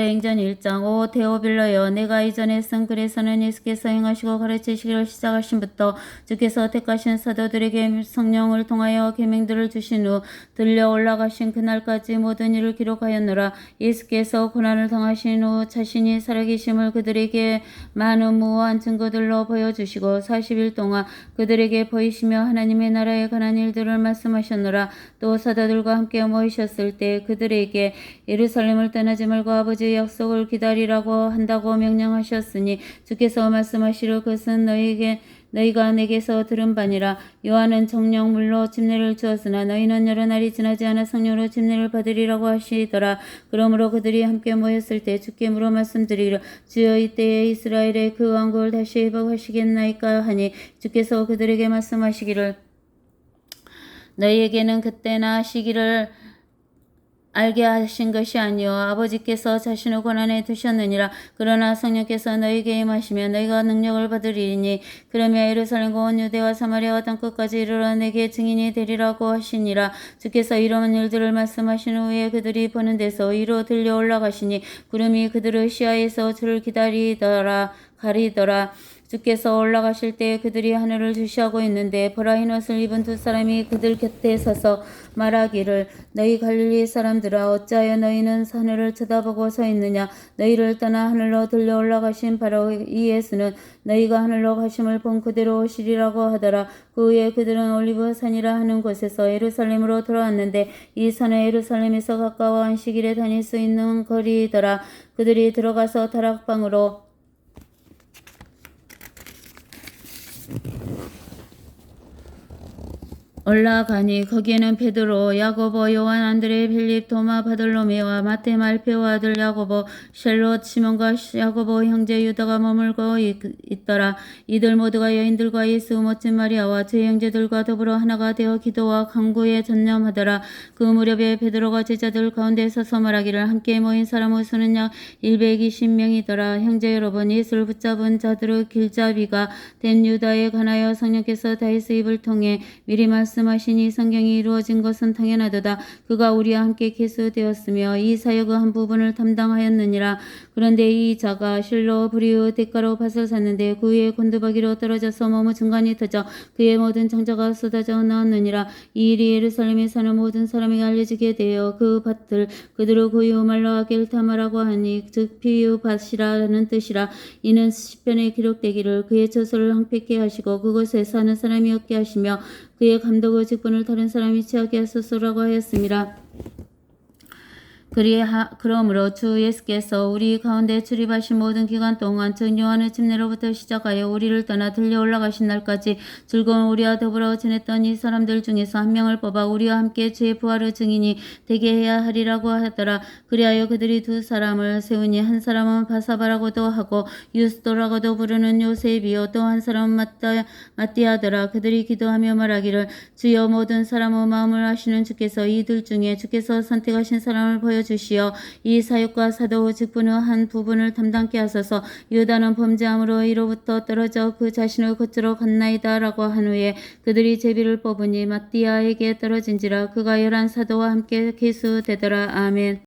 행전 1장 5 데오빌러여 내가 이전에 쓴 글에서는 예수께서 행하시고 가르치시기를 시작하신부터 주께서 택하신 사도들에게 성령을 통하여 계명들을 주신 후 들려 올라가신 그날까지 모든 일을 기록하였노라. 예수께서 고난을 당하신 후 자신이 살아계심을 그들에게 많은 무한 증거들로 보여주시고 40일 동안 그들에게 보이시며 하나님의 나라에 관한 일들을 말씀하셨노라. 또 사도들과 함께 모이셨을 때 그들에게 예루살렘을 떠나지 말고 아버지 의 약속을 기다리라고 한다고 명령하셨으니 주께서 말씀하시려 그것은 너희에게 너희가 내게서 들은 바니라. 요한은 정령물로 침례를 주었으나 너희는 여러 날이 지나지 않아 성령으로 침례를 받으리라고 하시더라. 그러므로 그들이 함께 모였을 때 주께 물어 말씀드리기를 주여 이때에 이스라엘의 그 왕국을 다시 회복하시겠나이까 하니 주께서 그들에게 말씀하시기를 너희에게는 그때나 시기를 알게 하신 것이 아니요. 아버지께서 자신의 권한에 두셨느니라. 그러나 성령께서 너희에게 임하시면 너희가 능력을 받으리니 그러면 예루살렘과 온 유대와 사마리아와 땅 끝까지 이르러 내게 증인이 되리라고 하시니라. 주께서 이러한 일들을 말씀하신 후에 그들이 보는 데서 위로 들려 올라가시니 구름이 그들의 시야에서 주를 기다리더라 가리더라 주께서 올라가실 때 그들이 하늘을 주시하고 있는데 보라 흰 옷을 입은 두 사람이 그들 곁에 서서 말하기를 너희 갈릴리 사람들아 어찌하여 너희는 하늘을 쳐다보고 서 있느냐? 너희를 떠나 하늘로 들려 올라가신 바로 이 예수는 너희가 하늘로 가심을 본 그대로 오시리라고 하더라. 그 후에 그들은 올리브 산이라 하는 곳에서 예루살렘으로 돌아왔는데 이 산은 예루살렘에서 가까워 안식일에 다닐 수 있는 거리더라. 그들이 들어가서 다락방으로 올라가니 거기에는 베드로, 야고보, 요한, 안드레, 빌립, 도마, 바들로메와 마테, 말페오 아들 야고보, 셀롯, 시몬과 야고보 형제 유다가 머물고 있, 있더라. 이들 모두가 여인들과 예수 멋진 마리아와 제 형제들과 더불어 하나가 되어 기도와 강구에 전념하더라. 그 무렵에 베드로가 제자들 가운데 서서 말하기를 함께 모인 사람의 수는 약 120명이더라. 형제 여러분, 예수를 붙잡은 자들의 길잡이가 된 유다에 관하여 성령께서 다윗의 입을 통해 미리 말씀 하시니 성경이 이루어진 것은 당연하도다. 그가 우리와 함께 계수되었으며 이 사역의 한 부분을 담당하였느니라. 그런데 이 자가 실로 불이의 대가로 밭을 샀는데 그 위에 곤두박이로 떨어져서 몸의 중간이 터져 그의 모든 정자가 쏟아져 나왔느니라. 이 일이 예루살렘에 사는 모든 사람에게 알려지게 되어 그 밭을 그들의 고유 말로 아겔타마라고 하니 즉 피유 밭이라는 뜻이라. 이는 시편에 기록되기를 그의 처소를 황폐케 하시고 그곳에 사는 사람이 없게 하시며 그의 감독의 직분을 다른 사람이 취하게 하소서라고 하였습니다. 그리하, 그러므로 주 예수께서 우리 가운데 출입하신 모든 기간 동안 전 요한의 침례로부터 시작하여 우리를 떠나 들려 올라가신 날까지 즐거운 우리와 더불어 지냈던 이 사람들 중에서 한 명을 뽑아 우리와 함께 주의 부활의 증인이 되게 해야 하리라고 하더라. 그리하여 그들이 두 사람을 세우니 한 사람은 바사바라고도 하고 유스도라고도 부르는 요셉이요 또 한 사람은 마따, 마띠아더라. 그들이 기도하며 말하기를 주여 모든 사람의 마음을 아시는 주께서 이들 중에 주께서 선택하신 사람을 보여 주시어 이 사역과 사도 직분의 한 부분을 담당케 하소서. 유다는 범죄함으로 이로부터 떨어져 그 자신을 거꾸로 갔나이다라고 한 후에 그들이 제비를 뽑으니 마띠아에게 떨어진지라 그가 열한 사도와 함께 계수되더라. 아멘